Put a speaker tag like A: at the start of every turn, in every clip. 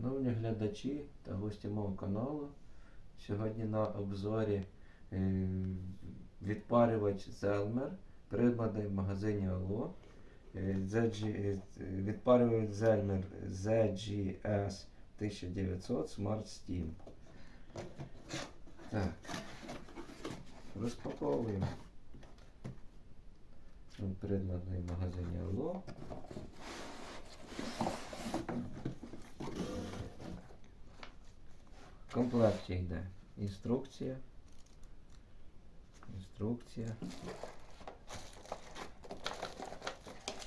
A: Шановні глядачі та гості мого каналу, сьогодні на обзорі е, відпарювач Zelmer, придбаний в магазині Allo. Е, е, відпарювач Zelmer ZGS 1900 Smart Steam. Так. Розпаковуємо. Придбаний в магазині Allo. В комплекті йде інструкція. Інструкція.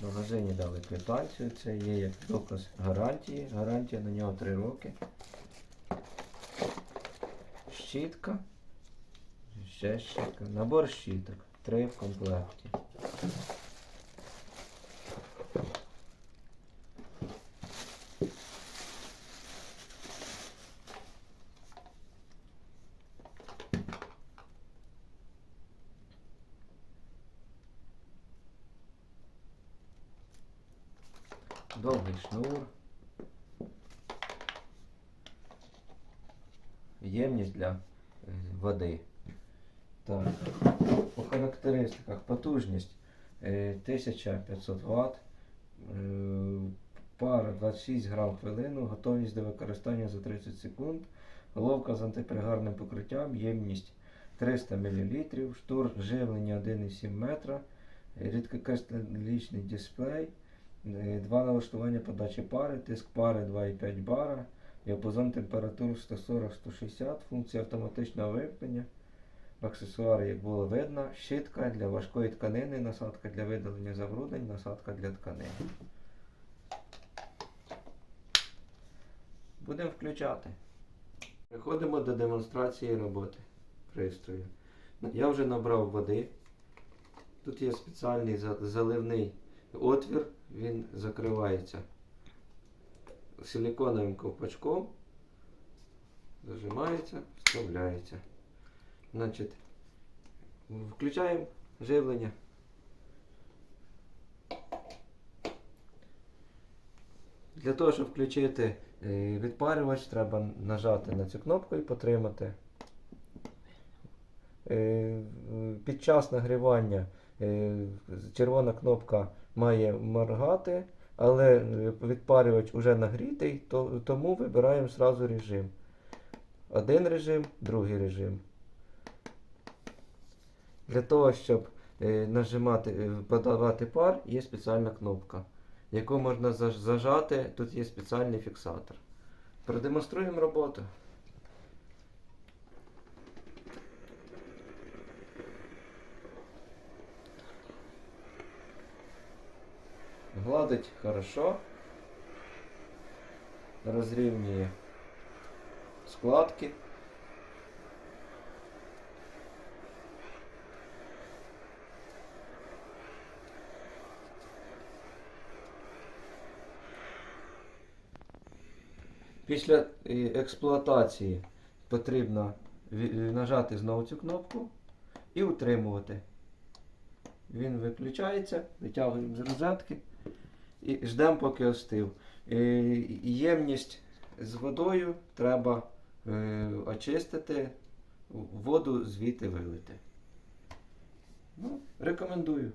A: В магазині дали квитанцію, це є як доказ гарантії. Гарантія на нього 3 роки. Щітка. Ще щітка. Набор щіток. Три в комплекті. Довгий шнур. Ємність для е, води. Так. По характеристиках. Потужність е, 1500 Вт, е, пара 26 грам хвилину, готовність до використання за 30 секунд, головка з антипригарним покриттям, ємність 300 мл, штур живлення 1,7 метра, е, рідкокристалічний дисплей, е, два налаштування подачі пари, тиск пари 2,5 бара, діапазон температур 140-160, функція автоматичного вимкнення. Аксесуари, як було видно, щітка для важкої тканини, насадка для видалення забруднень, насадка для тканини. Будемо включати. Переходимо до демонстрації роботи пристрою. Я вже набрав води. Тут є спеціальний заливний отвір, він закривається силиконовим ковпачком, зажимається, вставляється. Значить, включаємо живлення. Для того, щоб включити е, відпарювач, треба нажати на цю кнопку і потримати. Е, Під час нагрівання е, червона кнопка має моргати, але е, відпарювач вже нагрітий, то, тому вибираємо зразу режим. Один режим, другий режим. Для того, щоб е, нажимати, е, подавати пар, є спеціальна кнопка, яку можна зажати, тут є спеціальний фіксатор. Продемонструємо роботу. Гладить хорошо. Розрівнює складки. Після е, експлуатації потрібно е, нажати знову цю кнопку і утримувати. Він виключається, витягуємо з розетки і ждемо, поки остив. Е, Ємність з водою треба е, очистити, воду звідти вилити. Ну, рекомендую.